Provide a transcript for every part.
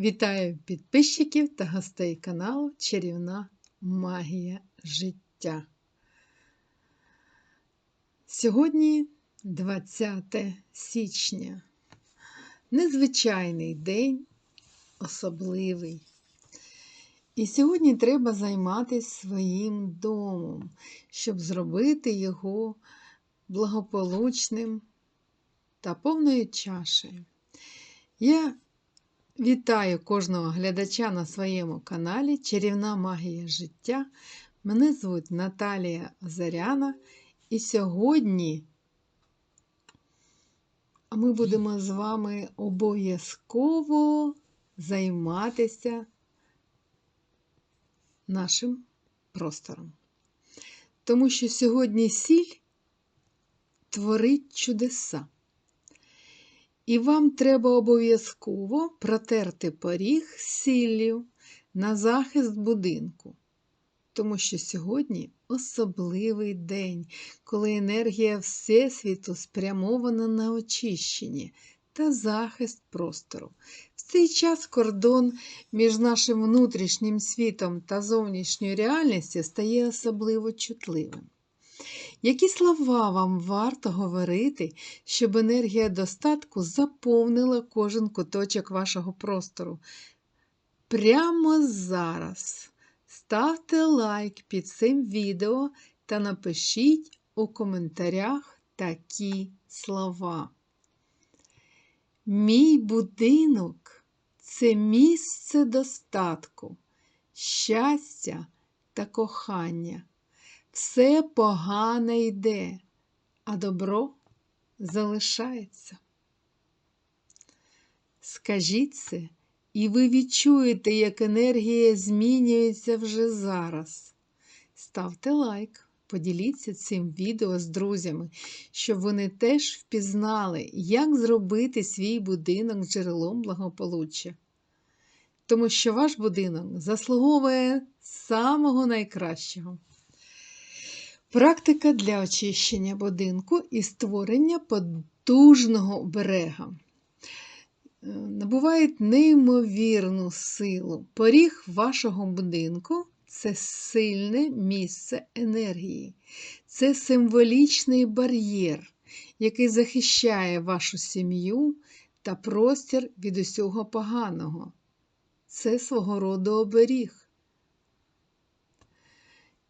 Вітаю підписчиків та гостей каналу Чарівна Магія життя. Сьогодні 20 січня. Незвичайний день, особливий. І сьогодні треба займатися своїм домом, щоб зробити його благополучним та повною чашею. Я вітаю кожного глядача на своєму каналі Чарівна Магія життя. Мене звуть Наталія Озаряна, і сьогодні ми будемо з вами обов'язково займатися нашим простором. Тому що сьогодні сіль творить чудеса. І вам треба обов'язково протерти поріг сіллю на захист будинку. Тому що сьогодні особливий день, коли енергія Всесвіту спрямована на очищення та захист простору. В цей час кордон між нашим внутрішнім світом та зовнішньою реальністю стає особливо чутливим. Які слова вам варто говорити, щоб енергія достатку заповнила кожен куточок вашого простору? Прямо зараз ставте лайк під цим відео та напишіть у коментарях такі слова. Мій будинок це місце достатку, щастя та кохання. Все погане йде, а добро залишається. Скажіть це, і ви відчуєте, як енергія змінюється вже зараз. Ставте лайк, поділіться цим відео з друзями, щоб вони теж впізнали, як зробити свій будинок джерелом благополуччя. Тому що ваш будинок заслуговує самого найкращого. Практика для очищення будинку і створення потужного берега. Набувають неймовірну силу. Поріг вашого будинку це сильне місце енергії, це символічний бар'єр, який захищає вашу сім'ю та простір від усього поганого. Це свого роду оберіг.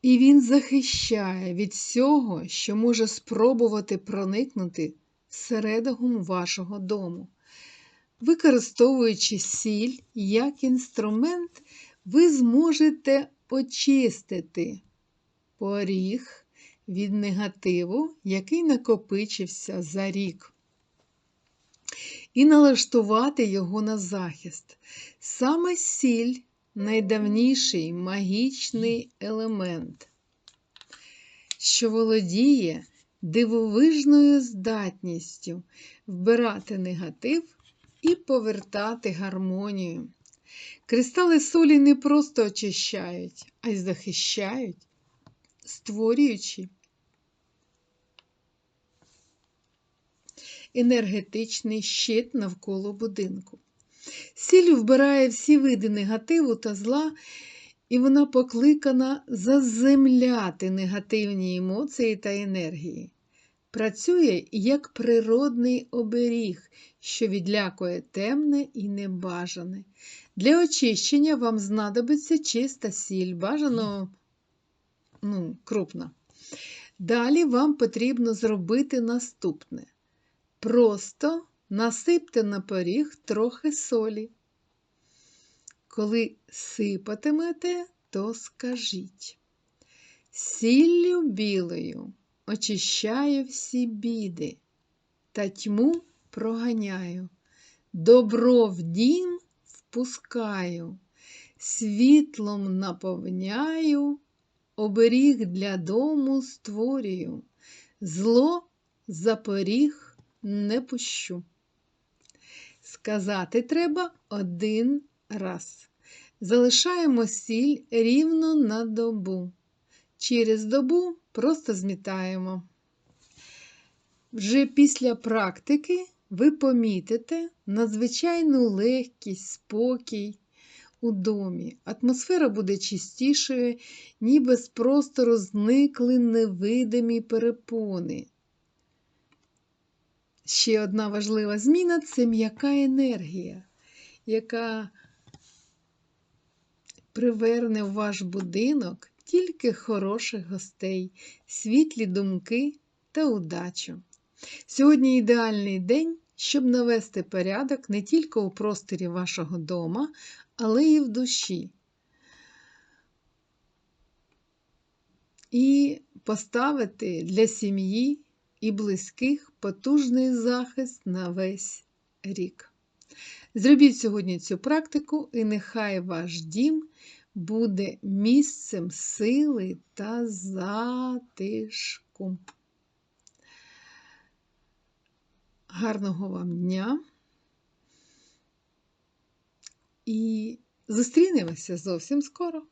І він захищає від всього, що може спробувати проникнути всередину вашого дому. Використовуючи сіль як інструмент, ви зможете очистити поріг від негативу, який накопичився за рік, і налаштувати його на захист. Саме сіль найдавніший магічний елемент, що володіє дивовижною здатністю вбирати негатив і повертати гармонію. Кристали солі не просто очищають, а й захищають, створюючи енергетичний щит навколо будинку. Сіль вбирає всі види негативу та зла, і вона покликана заземляти негативні емоції та енергії. Працює як природний оберіг, що відлякує темне і небажане. Для очищення вам знадобиться чиста сіль, бажано ну, крупна. Далі вам потрібно зробити наступне. Просто насипте на поріг трохи солі. Коли сипатимете, то скажіть. Сіллю білою очищаю всі біди, та тьму проганяю, добро в дім впускаю, світлом наповняю, оберіг для дому створюю, зло за поріг не пущу. Сказати треба один раз. Залишаємо сіль рівно на добу. Через добу просто змітаємо. Вже після практики ви помітите надзвичайну легкість, спокій у домі. Атмосфера буде чистішою, ніби з простору зникли невидимі перепони. Ще одна важлива зміна це м'яка енергія, яка приверне в ваш будинок тільки хороших гостей, світлі думки та удачу. Сьогодні ідеальний день, щоб навести порядок не тільки у просторі вашого дома, але й в душі. І поставити для сім'ї і близьких потужний захист на весь рік. Зробіть сьогодні цю практику, і нехай ваш дім буде місцем сили та затишку. Гарного вам дня! І зустрінемося зовсім скоро!